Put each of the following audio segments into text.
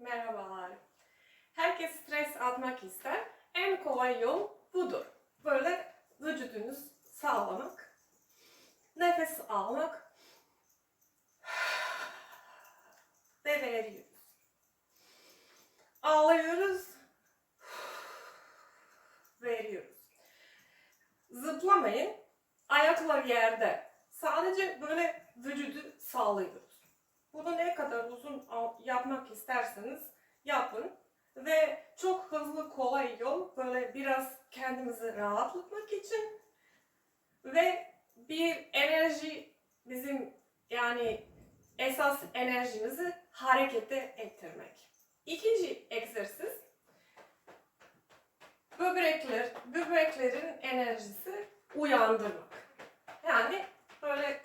Merhabalar. Herkes stres atmak ister. En kolay yol budur. Böyle vücudunuz sağlamak. Nefes almak. Ve veriyoruz. Ağlıyoruz. Veriyoruz. Zıplamayın. Ayaklar yerde. Sadece böyle vücudu sağlıyoruz. Bunu ne kadar uzun yapmak isterseniz yapın. Ve çok hızlı kolay yol böyle biraz kendimizi rahatlatmak için ve bir enerji bizim yani esas enerjimizi harekete ettirmek. İkinci egzersiz böbrekler, böbreklerin enerjisi uyandırmak. Yani böyle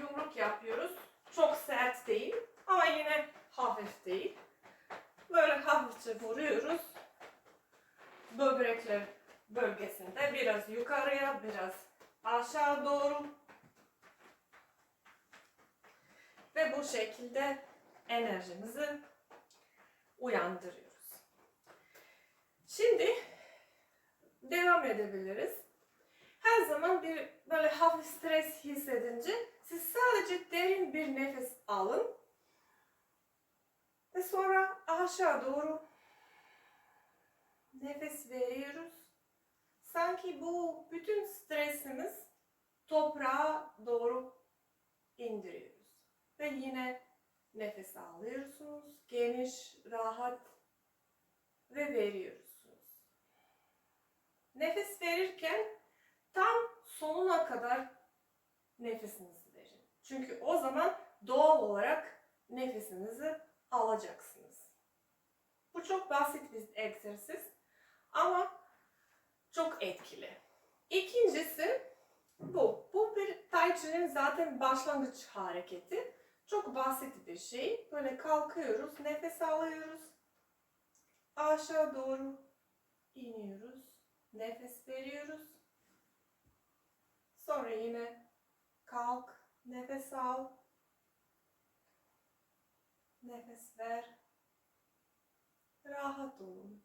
yumruk yapıyoruz. Çok sert değil ama yine hafif değil. Böyle hafifçe vuruyoruz. Böbrekler bölgesinde biraz yukarıya, biraz aşağı doğru. Ve bu şekilde enerjimizi uyandırıyoruz. Şimdi devam edebiliriz. Her zaman bir böyle hafif stres hissedince siz sadece derin bir nefes alın ve sonra aşağı doğru nefes veriyoruz. Sanki bu bütün stresimiz toprağa doğru indiriyoruz. Ve yine nefes alıyorsunuz. Geniş, rahat ve veriyorsunuz. Nefes verirken tam sonuna kadar nefesinizi verin. Çünkü o zaman doğal olarak nefesinizi alacaksınız. Bu çok basit bir egzersiz etkili. İkincisi bu. Bu bir Tai Chi'nin zaten başlangıç hareketi. Çok basit bir şey. Böyle kalkıyoruz, nefes alıyoruz. Aşağı doğru iniyoruz. Nefes veriyoruz. Sonra yine kalk, nefes al. Nefes ver. Rahat olun.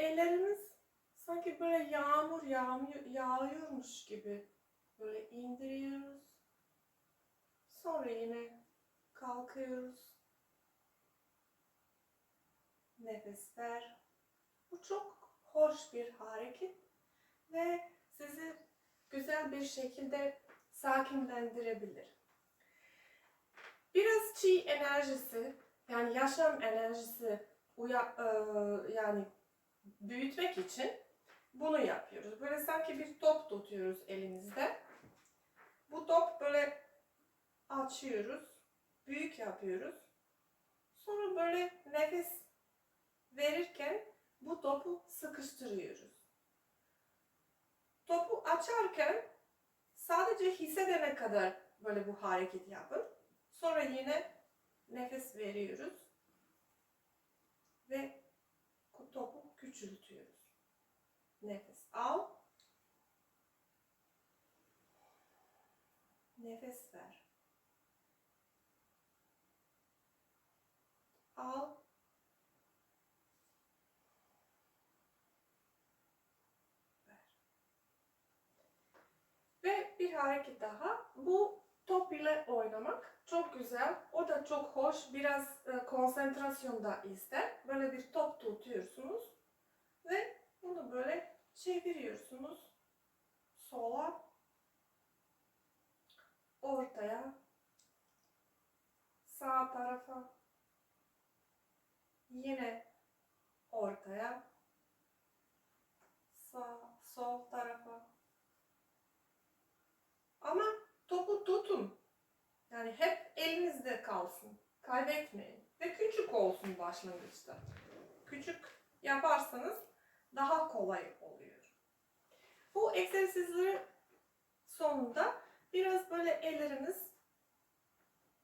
Ellerimiz sanki böyle yağmur yağmıyor, yağıyormuş gibi böyle indiriyoruz. Sonra yine kalkıyoruz. Nefes ver. Bu çok hoş bir hareket ve sizi güzel bir şekilde sakinlendirebilir. Biraz chi enerjisi yani yaşam enerjisi uya, e, yani büyütmek için bunu yapıyoruz. Böyle sanki bir top tutuyoruz elimizde. Bu top böyle açıyoruz, büyük yapıyoruz. Sonra böyle nefes verirken bu topu sıkıştırıyoruz. Topu açarken sadece hissedene kadar böyle bu hareketi yapın. Sonra yine nefes veriyoruz ve topu küçültüyoruz. Nefes al. Nefes ver. Al. Ver. Ve bir hareket daha. Bu top ile oynamak çok güzel. O da çok hoş. Biraz e, konsantrasyon da ister. Böyle bir top tutuyorsunuz. Ve bunu böyle çeviriyorsunuz. Sola. Ortaya. Sağ tarafa. Yine ortaya. Sağ, sol tarafa. Ama topu tutun. Yani hep elinizde kalsın. Kaybetmeyin. Ve küçük olsun başlangıçta. Küçük yaparsanız daha kolay oluyor. Bu egzersizleri sonunda biraz böyle ellerimiz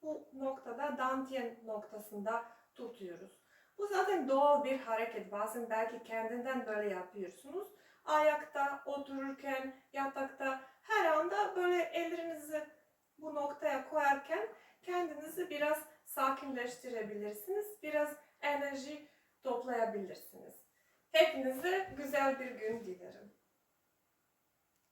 bu noktada dantiyen noktasında tutuyoruz. Bu zaten doğal bir hareket. Bazen belki kendinden böyle yapıyorsunuz. Ayakta, otururken, yatakta her anda böyle ellerinizi bu noktaya koyarken kendinizi biraz sakinleştirebilirsiniz. Biraz enerji toplayabilirsiniz. Hepinize güzel bir gün dilerim.